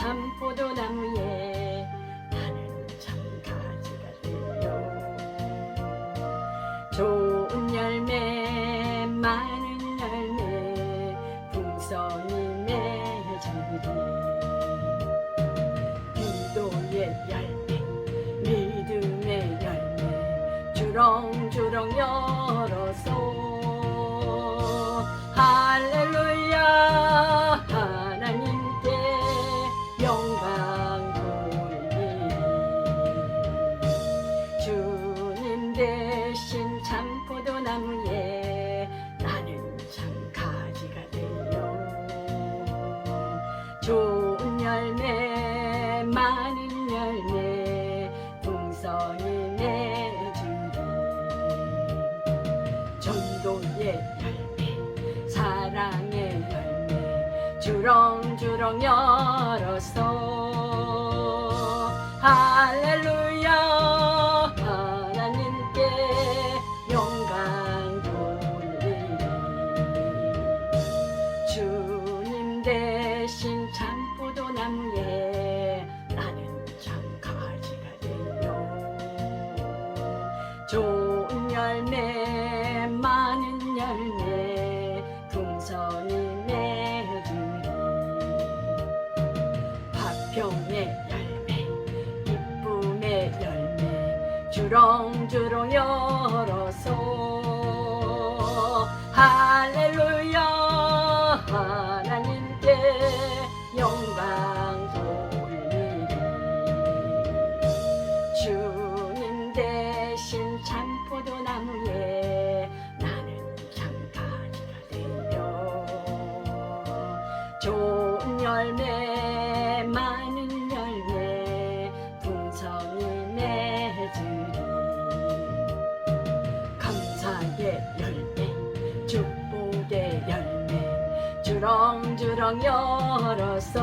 참 포도나무에 나는 참 가지가 되어 좋은 열매 많은 열매 풍성이 맺으리. 기도의 열매 믿음의 열매 주렁주렁 열어 대신 참 포도 나무에 나는 참 가지가 되어 좋은 열매 많은 열매 풍성이 맺으리. 전도의 열매 사랑의 열매 주렁주렁 열어 주님 대신 참 포도 나무에 나는 참 가지가 되어. 좋은 열매 많은 열매 풍성이 맺으리. 화평의 열매 기쁨의 열매 주렁주렁 열어서. 할렐루야 포도나무에 나는 참 가지가 되어 좋은 열매 많은 열매 풍성이 맺으리. 감사의 열매 축복의 열매 주렁주렁 열어서